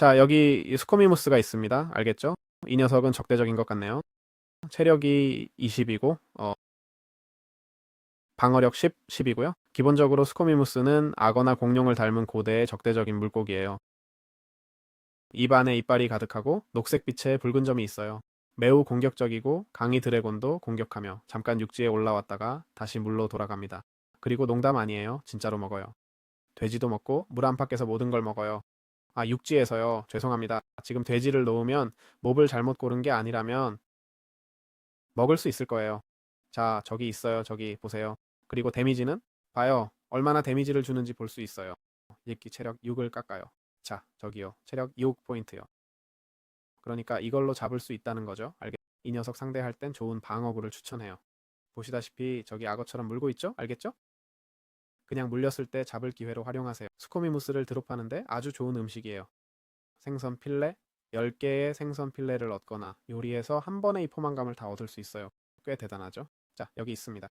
자, 여기 이 스코미무스가 있습니다. 알겠죠? 이 녀석은 적대적인 것 같네요. 체력이 20이고, 어, 방어력 10, 10이고요. 기본적으로 스코미무스는 악어나 공룡을 닮은 고대의 적대적인 물고기예요. 입 안에 이빨이 가득하고 녹색 빛의 붉은 점이 있어요. 매우 공격적이고 강이 드래곤도 공격하며 잠깐 육지에 올라왔다가 다시 물로 돌아갑니다. 그리고 농담 아니에요. 진짜로 먹어요. 돼지도 먹고 물 안팎에서 모든 걸 먹어요. 아, 육지에서요. 죄송합니다. 지금 돼지를 놓으면 몹을 잘못 고른 게 아니라면 먹을 수 있을 거예요. 자, 저기 있어요. 저기 보세요. 그리고 데미지는 봐요. 얼마나 데미지를 주는지 볼 수 있어요. 읽기 체력 6을 깎아요. 자, 저기요. 체력 6 포인트요. 그러니까 이걸로 잡을 수 있다는 거죠. 알겠? 이 녀석 상대할 땐 좋은 방어구를 추천해요. 보시다시피 저기 악어처럼 물고 있죠? 알겠죠? 그냥 물렸을 때 잡을 기회로 활용하세요. 스코미무스를 드롭하는데 아주 좋은 음식이에요. 생선 필레, 10개의 생선 필레를 얻거나 요리해서 한 번에 이 포만감을 다 얻을 수 있어요. 꽤 대단하죠? 자, 여기 있습니다.